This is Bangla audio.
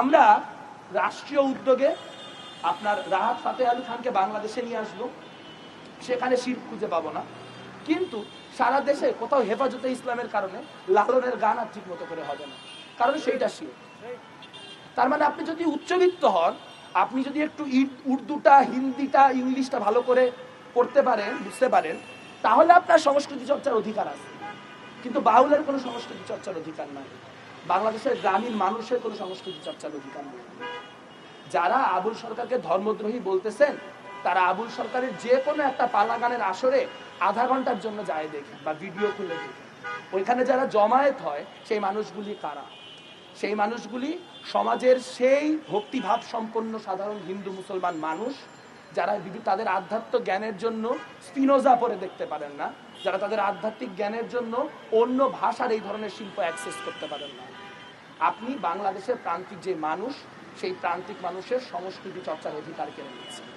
আমরা রাষ্ট্রীয় উদ্যোগে আপনার রাহাত ফাতে আলী খানকে বাংলাদেশে নিয়ে আসব। সেখানে শির খুঁজে পাবো না। কিন্তু সারা দেশে কোথাও হেফাজতে ইসলামের কারণে লালনের গান আর ঠিক মতো করে হবে না। কারণ সেইটা শির তার মানে আপনি যদি উচ্চবিত্ত হন, আপনি যদি একটু উর্দুটা, হিন্দিটা, ইংলিশটা ভালো করে পড়তে পারেন, বুঝতে পারেন, তাহলে আপনার সংস্কৃতি চর্চার অধিকার আছে। কিন্তু বাউলের কোনো সংস্কৃতি চর্চার অধিকার নাই। বাংলাদেশের গ্রামীণ মানুষের কোনো সংস্কৃতি চর্চার অধিকার নেই। যারা আবুল সরকারকে ধর্মদ্রোহী বলতেছেন, তারা আবুল সরকারের যে কোনো একটা পালা গানের আসরে আধা ঘণ্টার জন্য যায় দেখে বা ভিডিও খুলে দেখে ওইখানে যারা জমায়েত হয়, সেই মানুষগুলি কারা? সেই মানুষগুলি সমাজের সেই ভক্তিভাব সম্পন্ন সাধারণ হিন্দু মুসলমান মানুষ যারা তাদের আধ্যাত্ম জ্ঞানের জন্য স্পিনোজা পরে দেখতে পারেন না, যারা তাদের আধ্যাত্মিক জ্ঞানের জন্য অন্য ভাষার এই ধরনের শিল্প অ্যাক্সেস করতে পারেন না। আপনি বাংলাদেশের প্রান্তিক যে মানুষ, সেই প্রান্তিক মানুষের সংস্কৃতি চর্চার অধিকার কেড়ে নিচ্ছেন